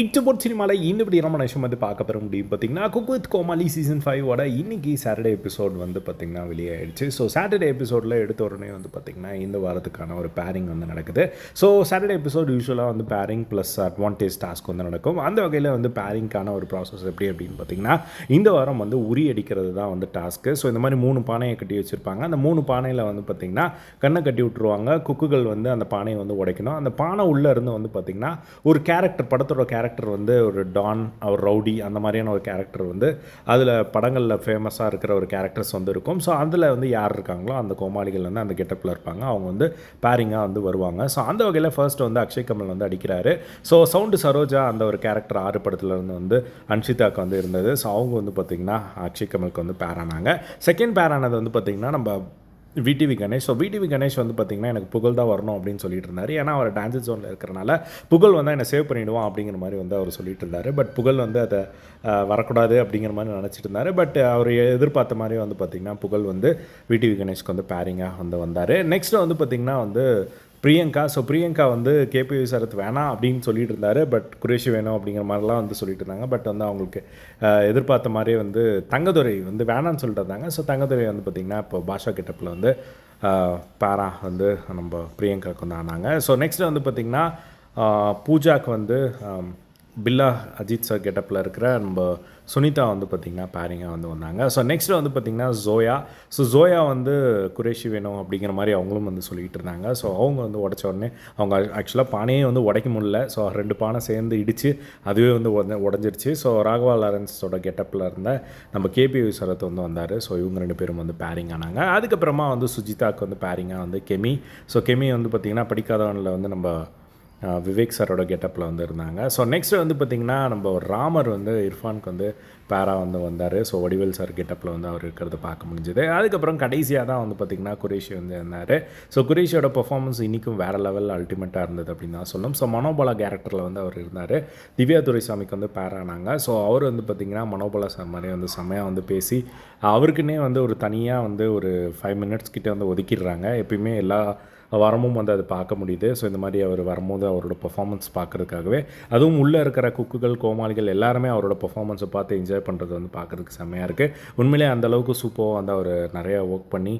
இச்சபோட் சினிமாவில் இன்னும் நம்ம விஷயம் வந்து பார்க்க பெற முடியும் பார்த்தீங்கன்னா குக் வித் கோமாளி சீசன் ஃபைவோட இன்னைக்கு சாட்டர்டே எபிசோட் வந்து பார்த்திங்கன்னா வெளியாயிடுச்சு. ஸோ சாட்டர்டே எபிசோடில் எடுத்த உடனே வந்து பார்த்திங்கன்னா இந்த வாரத்துக்கான ஒரு பேரிங் வந்து நடக்குது. ஸோ சாட்டர்டே எபிசோட் யூஸ்வலாக வந்து பேரிங் ப்ளஸ் அட்வான்டேஜ் டாஸ்க் வந்து நடக்கும். அந்த வகையில் வந்து பேரிங்க்கான ஒரு ப்ராசஸ் எப்படி அப்படின்னு பார்த்தீங்கன்னா இந்த வாரம் வந்து உரி அடிக்கிறது தான் வந்து டாஸ்க்கு ஸோ இந்த மாதிரி மூணு பானையை கட்டி வச்சுருப்பாங்க. அந்த மூணு பானையில் வந்து பார்த்திங்கன்னா கண்ணை கட்டி விட்ருவாங்க குக்குகள் வந்து அந்த பானையை வந்து உடைக்கணும். அந்த பானை உள்ளே இருந்து வந்து பார்த்திங்கன்னா ஒரு கேரக்டர் படத்தோட கேரக்டர் வந்து ஒரு டான் அவர் ரவுடி அந்த மாதிரியான ஒரு கேரக்டர் வந்து அதில் படங்களில் ஃபேமஸாக இருக்கிற ஒரு கேரக்டர்ஸ் வந்து இருக்கும். ஸோ அதில் வந்து யார் இருக்காங்களோ அந்த கோமாளிகள் வந்து அந்த கெட்டப்பில் இருப்பாங்க. அவங்க வந்து பேரிங்காக வந்து வருவாங்க. ஸோ அந்த வகையில் ஃபர்ஸ்ட் வந்து அக்ஷய் கமல் வந்து அடிக்கிறாரு. ஸோ சவுண்டு சரோஜா அந்த ஒரு கேரக்டர் ஆறு படத்துலேருந்து வந்து அன்ஷிதாக்கு வந்து இருந்தது. ஸோ அவங்க வந்து பார்த்திங்கன்னா அக்ஷய் கமலுக்கு வந்து பேர் ஆனாங்க. செகண்ட் பேர் ஆனது வந்து பார்த்திங்கன்னா நம்ம VTV Ganesh. So VTV Ganesh வந்து பார்த்திங்கன்னா எனக்கு புகழ் தான் வரணும் அப்படின்னு சொல்லிட்டு இருந்தார். ஏன்னா அவர் டான்ஸ் ஜோனில் இருக்கிறனால புகழ் வந்து என்னை சேவ் பண்ணிவிடுவான் அப்படிங்கிற மாதிரி வந்து அவர் சொல்லிட்டு இருந்தார். பட் புகழ் வந்து அதை வரக்கூடாது அப்படிங்கிற மாதிரி நினச்சிட்டு இருந்தார். பட் அவர் எதிர்பார்த்த மாதிரி வந்து பார்த்திங்கன்னா புகழ் வந்து விடிவி கணேஷ்க்கு வந்து பேரிங்காக வந்து வந்தார். நெக்ஸ்ட்டு வந்து பார்த்திங்கன்னா வந்து பிரியங்கா ஸோ பிரியங்கா வந்து கேபி சரத் வேணாம் அப்படின்னு சொல்லிட்டு இருந்தாரு. பட் குரேஷி வேணும் அப்படிங்கிற மாதிரிலாம் வந்து சொல்லிட்டு இருந்தாங்க. பட் வந்து அவங்களுக்கு எதிர்பார்த்த மாதிரியே வந்து தங்கதுரை வந்து வேணான்னு சொல்லிட்டு இருந்தாங்க. ஸோ தங்கதுரை வந்து பார்த்திங்கன்னா இப்போ பாஷா கிட்டப்பில் வந்து பேரா வந்து நம்ம பிரியங்காவுக்கு வந்து ஆனாங்க. ஸோ நெக்ஸ்ட் வந்து பார்த்திங்கன்னா பூஜாக்கு வந்து பில்லா அஜித் சார் கெட்டப்பில் இருக்கிற நம்ம சுனிதா வந்து பார்த்திங்கன்னா பேரிங்காக வந்து வந்தாங்க. ஸோ நெக்ஸ்ட் வந்து பார்த்திங்கன்னா ஜோயா ஸோ ஜோயா வந்து குரேஷி வேணும் அப்படிங்கிற மாதிரி அவங்களும் வந்து சொல்லிகிட்டு இருந்தாங்க. ஸோ அவங்க வந்து உடச்ச உடனே அவங்க ஆக்சுவலாக பானையே வந்து உடைக்க முடியல. ஸோ ரெண்டு பானை சேர்ந்து இடித்து அதுவே வந்து உடனே உடஞ்சிருச்சு. ஸோ ராகவா லாரன்ஸோட கெட்டப்பில் இருந்த நம்ம கேபி சரத் வந்து வந்தார். ஸோ இவங்க ரெண்டு பேரும் வந்து பேரிங் ஆனாங்க. அதுக்கப்புறமா வந்து சுஜிதாக்கு வந்து பேரிங்காக வந்து கெமி. ஸோ கெமி வந்து பார்த்திங்கன்னா படிக்காதவனில் வந்து நம்ம விவேக் சாரோட கெட்டப்பில் வந்து இருந்தாங்க. ஸோ நெக்ஸ்ட் வந்து பார்த்திங்கன்னா நம்ம ராமர் வந்து இர்ஃபானுக்கு வந்து பேரா வந்து வந்தார். ஸோ வடிவேல் சார் கெட்டப்பில் வந்து அவர் இருக்கிறத பார்க்க முடிஞ்சுது. அதுக்கப்புறம் கடைசியாக தான் வந்து பார்த்திங்கன்னா குரேஷி வந்து இருந்தார். ஸோ குரேஷியோட பெர்ஃபார்மன்ஸ் இன்றைக்கும் வேறு லெவல் அல்டிமேட்டாக இருந்தது அப்படின்னு தான் சொல்லணும். ஸோ மனோபலா கேரக்டரில் வந்து அவர் இருந்தார். திவ்யா துரைசாமிக்கு வந்து பேரானாங்க ஸோ அவர் வந்து பார்த்திங்கன்னா மனோபாலா சார் மாதிரி வந்து செம்மையாக வந்து பேசி அவருக்குன்னே வந்து ஒரு தனியாக வந்து ஒரு ஃபைவ் மினிட்ஸ் கிட்டே வந்து ஒதுக்கிடுறாங்க. எப்பயுமே எல்லா வரமும் வந்து அது பார்க்க முடியுது. ஸோ இந்த மாதிரி அவர் வரும்போது அவரோட பெர்ஃபார்மன்ஸ் பார்க்குறதுக்காகவே அதுவும் உள்ளே இருக்கிற குக்குகள் கோமாளிகள் எல்லாருமே அவரோட பெர்ஃபார்மன்ஸை பார்த்து என்ஜாய் பண்ணுறது வந்து பார்க்குறதுக்கு செம்மையாக இருக்குது உண்மையிலே அந்த அளவுக்கு சூப்பராக வந்து அவர் நிறையா ஒர்க் பண்ணி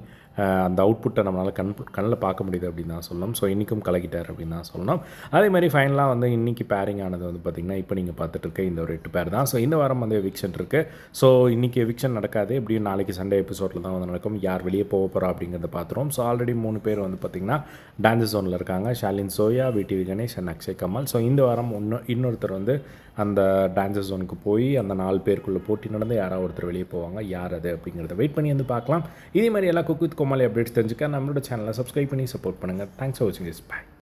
அந்த அவுட்புட்டை நம்மளால் கண் கண்ணில் பார்க்க முடியுது அப்படின்னு தான் சொல்லணும். ஸோ இன்றைக்கும் கலக்கிட்டார் அப்படின்னு தான் சொல்லணும். அதே மாதிரி ஃபைனலாக வந்து இன்றைக்கி பேரிங் ஆனது வந்து பார்த்திங்கன்னா இப்போ நீங்கள் பார்த்துட்டு இருக்க இந்த ஒரு எட்டு பேர் தான். ஸோ இந்த வாரம் வந்து எவிக்ஷன் இருக்குது ஸோ இன்றைக்கி எவிக்ஷன் நடக்காது. எப்படியும் நாளைக்கு சண்டே எபிசோடில் தான் வந்து நடக்கும். யார் வெளியே போக போகிறா அப்படிங்கிறத பார்த்துருவோம் ஸோ ஆல்ரெடி மூணு பேர் வந்து பார்த்திங்கன்னா டான்ஸ் ஜோனில் இருக்காங்க. Shalin Zoya VTV Ganesh and Akshay Kamal so இந்த வாரம் இன்னும் இன்னொருத்தர் வந்து அந்த டான்ஸர் ஜோனுக்கு போய் அந்த நாலு பேருக்குள்ளே போட்டி நடந்து யாராவது ஒருத்தர் வெளியே போவாங்க. யார் அது அப்படிங்கிறத வெயிட் பண்ணி வந்து பார்க்கலாம். இதே மாதிரி எல்லா குக் வித் கோமாளி அப்டேட்ஸ் தெரிஞ்சுக்க நம்மளோட சேனலை சப்ஸ்கிரைப் பண்ணி சப்போர்ட் பண்ணுங்கள் தேங்க்ஸ் ஃபார் வாட்சிங் இஸ் பை